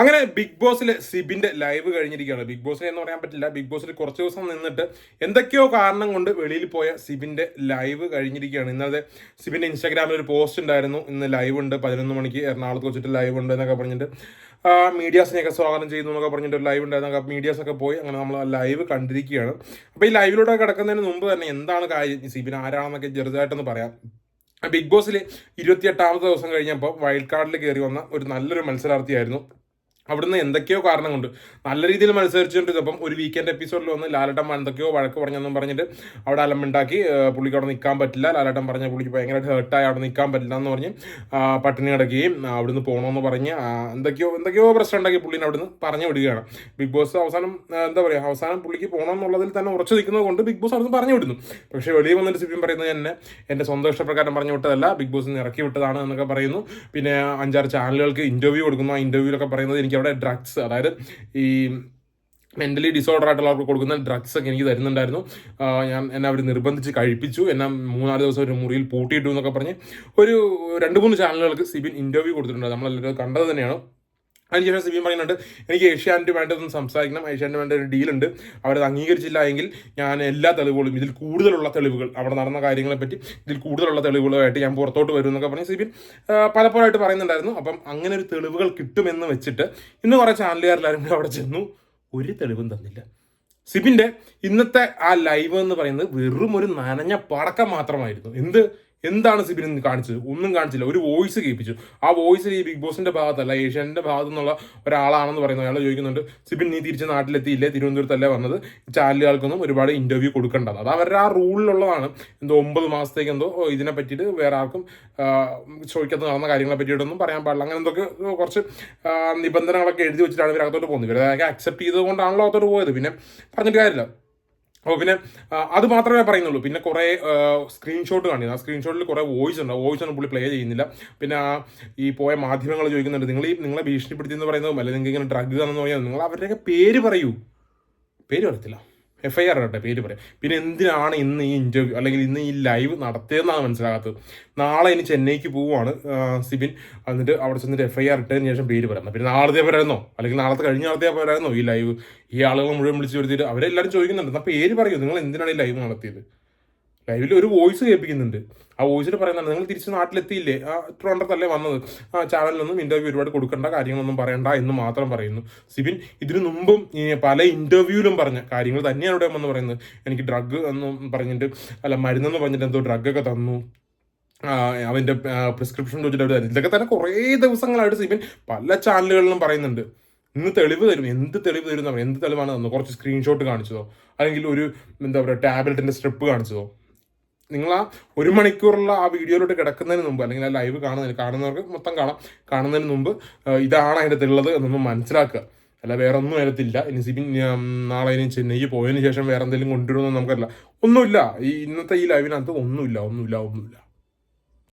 അങ്ങനെ ബിഗ് ബോസിൽ സിബിന്റെ ലൈവ് കഴിഞ്ഞിരിക്കുകയാണ്. ബിഗ് ബോസിൽ എന്ന് പറയാൻ പറ്റില്ല. ബിഗ് ബോസിൽ കുറച്ച് ദിവസം നിന്നിട്ട് എന്തൊക്കെയോ കാരണം കൊണ്ട് വെളിയിൽ പോയ സിബിന്റെ ലൈവ് കഴിഞ്ഞിരിക്കുകയാണ്. ഇന്നലെ സിബിന്റെ ഇൻസ്റ്റാഗ്രാമിൽ ഒരു പോസ്റ്റ് ഉണ്ടായിരുന്നു. ഇന്ന് ലൈവ് ഉണ്ട്. പതിനൊന്ന് മണിക്ക് എറണാകുളത്ത് വെച്ചിട്ട് ലൈവ് ഉണ്ട് എന്നൊക്കെ പറഞ്ഞിട്ട് മീഡിയാസിനെയൊക്കെ സ്വാഗതം ചെയ്യുന്നു എന്നൊക്കെ പറഞ്ഞിട്ട് ലൈവ് ഉണ്ടായിരുന്നു. അപ്പോൾ ഒക്കെ പോയി അങ്ങനെ നമ്മൾ ലൈവ് കണ്ടിരിക്കുകയാണ്. അപ്പോൾ ഈ ലൈവിലൂടെ കിടക്കുന്നതിന് മുമ്പ് തന്നെ എന്താണ് കാര്യം? സിബിൻ ആരാണെന്നൊക്കെ ചെറുതായിട്ടൊന്ന് പറയാം. ബിഗ് ബോസിൽ ഇരുപത്തിയെട്ടാമത്തെ ദിവസം കഴിഞ്ഞപ്പോൾ വൈൽഡ് കാർഡിൽ കയറി വന്ന ഒരു നല്ലൊരു മത്സരാർത്ഥിയായിരുന്നു അവിടുന്ന് എന്തൊക്കെയോ കാരണം കൊണ്ട് നല്ല രീതിയിൽ മത്സരിച്ചുകൊണ്ടിരുന്നപ്പം ഒരു വീക്കെൻഡ് എപ്പിസോഡിൽ വന്ന് ലാലട്ടൻ എന്തൊക്കെയോ വഴക്ക് പറഞ്ഞെന്നും പറഞ്ഞിട്ട് അവിടെ അലമ്പുണ്ടാക്കി പുള്ളിക്ക് അവിടെ നിൽക്കാൻ പറ്റില്ല. ലാലട്ടൻ പറഞ്ഞ പുള്ളിക്ക് ഭയങ്കരമായിട്ട് ഹേർട്ടായി അവിടെ നിൽക്കാൻ പറ്റില്ല എന്ന് പറഞ്ഞ് പട്ടിണി കിടക്കുകയും അവിടുന്ന് പോകണമെന്ന് പറഞ്ഞ് എന്തൊക്കെയോ എന്തൊക്കെയോ പ്രശ്നം ഉണ്ടാക്കി പുള്ളിനെ അവിടുന്ന് പറഞ്ഞു വിടുകയാണ്. ബിഗ് ബോസ് അവസാനം എന്താ പറയുക അവസാനം പുള്ളിക്ക് പോകണം എന്നുള്ളതിൽ തന്നെ ഉറച്ചു നിൽക്കുന്നത് കൊണ്ട് ബിഗ് ബോസ് അവിടുന്ന് പറഞ്ഞു വിടുന്നു. പക്ഷേ വെളിയിൽ വന്നിട്ട് സിപ്പിയും പറയുന്നത് തന്നെ എന്റെ സ്വന്തം ഇഷ്ടപ്രകാരം പറഞ്ഞു വിട്ടതല്ല ബിഗ് ബോസ് ഇറക്കി വിട്ടതാണ് എന്നൊക്കെ പറയുന്നു. പിന്നെ അഞ്ചാറ് ചാനലുകൾക്ക് ഇന്റർവ്യൂ കൊടുക്കുന്നു. ആ ഇന്റർവ്യൂലൊക്കെ പറയുന്നത് എനിക്ക് അവിടെ ഡ്രഗ്സ് അതായത് ഈ മെന്റലി ഡിസോർഡർ ആയിട്ടുള്ളവർക്ക് കൊടുക്കുന്ന ഡ്രഗ്സ് ഒക്കെ എനിക്ക് തരുന്നുണ്ടായിരുന്നു. ഞാൻ എന്നെ അവർ നിർബന്ധിച്ച് കഴിപ്പിച്ചു. എന്നെ മൂന്നാൽ ദിവസം ഒരു മുറിയിൽ പൂട്ടിയിട്ടു എന്നൊക്കെ പറഞ്ഞ് ഒരു രണ്ട് മൂന്ന് ചാനലുകൾക്ക് സിബിൻ ഇന്റർവ്യൂ കൊടുത്തിട്ടുണ്ട്. നമ്മളെല്ലാവരും കണ്ടത് തന്നെയാണ്. അതിനുശേഷം സിബിൻ പറയുന്നുണ്ട്. എനിക്ക് ഏഷ്യാനെറ്റ് വേണ്ടതൊന്ന് സംസാരിക്കണം. ഏഷ്യാനെറ്റ് വേണ്ട ഒരു ഡീലുണ്ട്. അവരത് അംഗീകരിച്ചില്ല എങ്കിൽ ഞാൻ എല്ലാ തെളിവുകളും ഇതിൽ കൂടുതലുള്ള തെളിവുകൾ അവിടെ നടന്ന കാര്യങ്ങളെ പറ്റി ഇതിൽ കൂടുതലുള്ള തെളിവുകളുമായിട്ട് ഞാൻ പുറത്തോട്ട് വരും എന്നൊക്കെ പറഞ്ഞ് സിബിൻ പലപ്പോഴായിട്ട് പറയുന്നുണ്ടായിരുന്നു. അപ്പം അങ്ങനെ ഒരു തെളിവുകൾ കിട്ടുമെന്ന് വെച്ചിട്ട് ഇന്ന് കുറേ ചാനലുകാരെല്ലാവരും കൂടി അവിടെ ചെന്നു. ഒരു തെളിവും തന്നില്ല. സിബിന്റെ ഇന്നത്തെ ആ ലൈവ് എന്ന് പറയുന്നത് വെറും ഒരു നനഞ്ഞ പടക്കം മാത്രമായിരുന്നു. എന്ത്? എന്താണ് സിബിൻ കാണിച്ചത്? ഒന്നും കാണിച്ചില്ല. ഒരു വോയിസ് കേൾപ്പിച്ചു. ആ വോയിസ് ഈ ബിഗ് ബോസിന്റെ ഭാഗത്തല്ല ഏഷ്യാന്റെ ഭാഗത്തു നിന്നുള്ള ഒരാളാണെന്ന് പറയുന്നത് അയാൾ ചോദിക്കുന്നുണ്ട് സിബിൻ നീ തിരിച്ച് നാട്ടിലെത്തിയില്ലേ? തിരുവനന്തപുരത്തല്ലേ വന്നത്? ചാനലുകൾക്കൊന്നും ഒരുപാട് ഇന്റർവ്യൂ കൊടുക്കേണ്ടത്. അത് അവരുടെ ആ റൂളിലുള്ളതാണ് എന്തോ ഒമ്പത് മാസത്തേക്ക് എന്തോ ഇതിനെ പറ്റിയിട്ട് വേറെ ആർക്കും ചോദിക്കാത്ത നടന്ന കാര്യങ്ങളെ പറ്റിയിട്ടൊന്നും പറയാൻ പാടില്ല. അങ്ങനെ എന്തൊക്കെ കുറച്ച് നിബന്ധനകളൊക്കെ എഴുതി വെച്ചിട്ടാണ് ഇവർ അകത്തോട്ട് പോകുന്നത് ഇവരതൊക്കെ അക്സെപ്റ്റ് ചെയ്തുകൊണ്ടാണല്ലോ അകത്തോട്ട് പോയത്. പിന്നെ പറഞ്ഞിട്ട് കാര്യമില്ല. അപ്പോൾ പിന്നെ അത് മാത്രമേ പറയുന്നുള്ളൂ. പിന്നെ കുറേ സ്ക്രീൻഷോട്ട് കാണിക്കുന്നു. ആ സ്ക്രീൻഷോട്ടിൽ കുറേ വോയിസ് ഉണ്ട്. വോയിസ് ഒന്നും പുള്ളി പ്ലേ ചെയ്യുന്നില്ല. പിന്നെ ഈ പോയ മാധ്യമങ്ങൾ ചോദിക്കുന്നുണ്ട്. നിങ്ങൾ ഈ നിങ്ങളെ ഭീഷണിപ്പെടുത്തി എന്ന് പറയുന്നതും അല്ലെങ്കിൽ ഇങ്ങനെ ഡ്രഗ് തന്നെന്ന് നിങ്ങൾ അവരുടെയൊക്കെ പേര് പറയൂ. പേര് പറയത്തില്ല. എഫ് ഐ ആർ പേര് പറയാം. പിന്നെ എന്തിനാണ് ഇന്ന് ഈ ഇന്റർവ്യൂ അല്ലെങ്കിൽ ഇന്ന് ഈ ലൈവ് നടത്തിയതെന്നാണ് മനസ്സിലാകാത്തത്? നാളെ ഇനി ചെന്നൈക്ക് പോവുകയാണ് സിബിൻ. എന്നിട്ട് അവിടെ ചെന്നിട്ട് എഫ് ഐ ആർ ഇട്ടതിന് ശേഷം പേര് പറയാം. പിന്നെ നാളത്തെ പോരായിരുന്നോ അല്ലെങ്കിൽ നാളത്തെ കഴിഞ്ഞ നാളത്തെ പോരായിരുന്നോ ഈ ലൈവ് ഈ ആളുകൾ മുഴുവൻ വിളിച്ചു വരുത്തിയിട്ട് അവരെല്ലാവരും ചോദിക്കുന്നുണ്ട്. എന്നാൽ പേര് പറയൂ. നിങ്ങൾ എന്തിനാണ് ഈ ലൈവ് നടത്തിയത്? ലൈവിൽ ഒരു വോയിസ് കേൾപ്പിക്കുന്നുണ്ട്. ആ വോയിസിൽ പറയുന്നുണ്ട് നിങ്ങൾ തിരിച്ച് നാട്ടിലെത്തിയില്ലേ? ആ ട്രോണ്ടത്തല്ലേ വന്നത്? ആ ചാനലിലൊന്നും ഇന്റർവ്യൂ ഒരുപാട് കൊടുക്കേണ്ട കാര്യങ്ങളൊന്നും പറയണ്ട എന്ന് മാത്രം പറയുന്നു. സിബിൻ ഇതിനു മുമ്പും പല ഇന്റർവ്യൂവിലും പറഞ്ഞ കാര്യങ്ങൾ തന്നെയാണ് ഇവിടെ വന്ന് പറയുന്നത്. എനിക്ക് ഡ്രഗ് എന്നും പറഞ്ഞിട്ട് അല്ല മരുന്നെന്ന് പറഞ്ഞിട്ട് എന്തോ ഡ്രഗൊക്കെ തന്നു. അവന്റെ പ്രിസ്ക്രിപ്ഷൻ ചോദിച്ചിട്ട്. ഇതൊക്കെ തന്നെ കുറേ ദിവസങ്ങളായിട്ട് സിബിൻ പല ചാനലുകളിലും പറയുന്നുണ്ട്. ഇന്ന് തെളിവ് തരും. എന്ത് തെളിവ് തരും എന്ത് തെളിവാണ് തന്നു കുറച്ച് സ്ക്രീൻഷോട്ട് കാണിച്ചതോ? അല്ലെങ്കിൽ ഒരു എന്താ പറയുക ടാബ്ലറ്റിന്റെ സ്ട്രിപ്പ് കാണിച്ചതോ? നിങ്ങൾ ആ ഒരു മണിക്കൂറുള്ള ആ വീഡിയോയിലോട്ട് കിടക്കുന്നതിന് മുമ്പ് അല്ലെങ്കിൽ ആ ലൈവ് കാണുന്നതിന് കാണുന്നവർക്ക് മൊത്തം കാണാം. കാണുന്നതിന് മുമ്പ് ഇതാണ് അതിന്റെ ഉള്ളത് എന്നൊന്ന് മനസ്സിലാക്കുക. അല്ല വേറെ ഒന്നും അതിനകത്തില്ല. ഇനി സിബിൻ നാളെ ഇനി ചെന്നൈ പോയതിന് ശേഷം വേറെ എന്തെങ്കിലും കൊണ്ടുവരുമെന്ന് നമുക്കറിയില്ല. ഒന്നുമില്ല. ഈ ഇന്നത്തെ ഈ ലൈവിനകത്ത് ഒന്നുമില്ല ഒന്നുമില്ല ഒന്നുമില്ല.